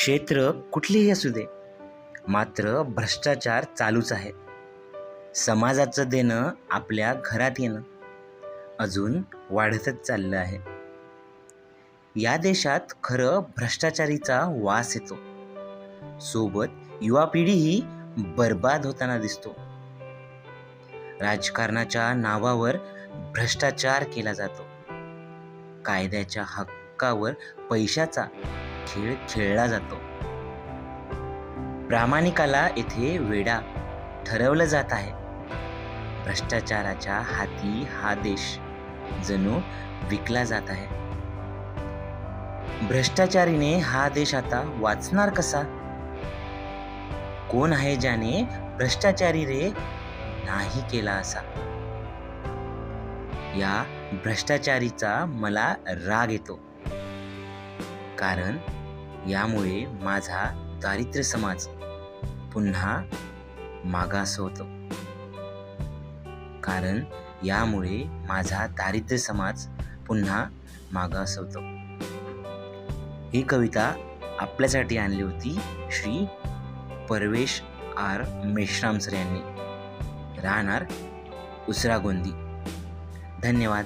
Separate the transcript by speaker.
Speaker 1: क्षेत्र कुठलेही असू दे. मात्र भ्रष्टाचार चालूच आहे. समाजाचं देणं आपल्या घरात येणं अजून वाढतच चाललं आहे. या देशात खरं भ्रष्टाचारीचा वास येतो. सोबत युवा पिढीही बर्बाद होताना दिसतो. राजकारणाच्या नावावर भ्रष्टाचार केला जातो. कायद्याच्या हक्कावर पैशाचा खेळ खेळला जातो. प्रामाणिकाला येथे वेडा ठरवलं जात आहे. भ्रष्टाचाराच्या हाती हा देश जणू विकला जात आहे. भ्रष्टाचारीने हा देश आता वाचणार कसा? कोण आहे ज्याने भ्रष्टाचारी रे नाही केला असा? या भ्रष्टाचारीचा मला राग येतो. कारण यामुळे माझा दारिद्र्य समाज पुन्हा मागास होतो कारण यामुळे माझा दारिद्र्य समाज पुन्हा मागास होतो ही कविता आपल्यासाठी आणली होती श्री परवेश आर मेश्राम सर यांनी. राहणार उसरागोंदी. धन्यवाद.